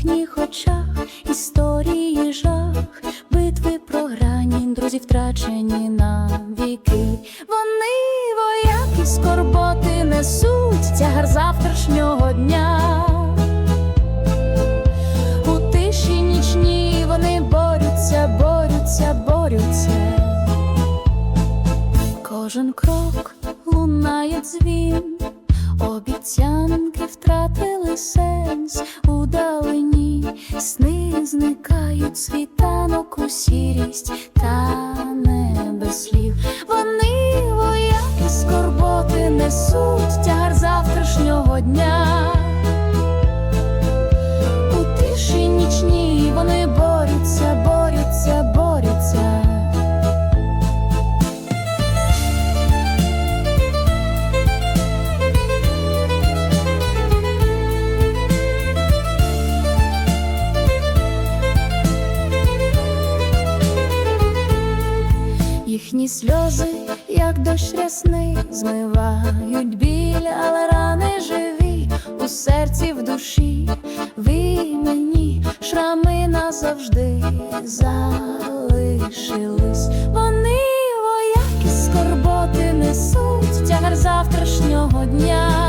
їхніх очах, історії жах, битви програні, друзі втрачені на віки. Вони вояки скорботи несуть тягар завтрашнього дня. У тиші нічні вони борються, борються, борються. Кожен крок лунає дзвін, обіцянки втратили сенс зникають світанок у сірість та не без слів. Вони вояки скорботи несуть тягар завтрашнього дня. Їхні сльози, як дощ рясний, змивають біль, але рани живі у серці, в душі, в імені шрами назавжди залишились. Вони вояки скорботи несуть тягар завтрашнього дня.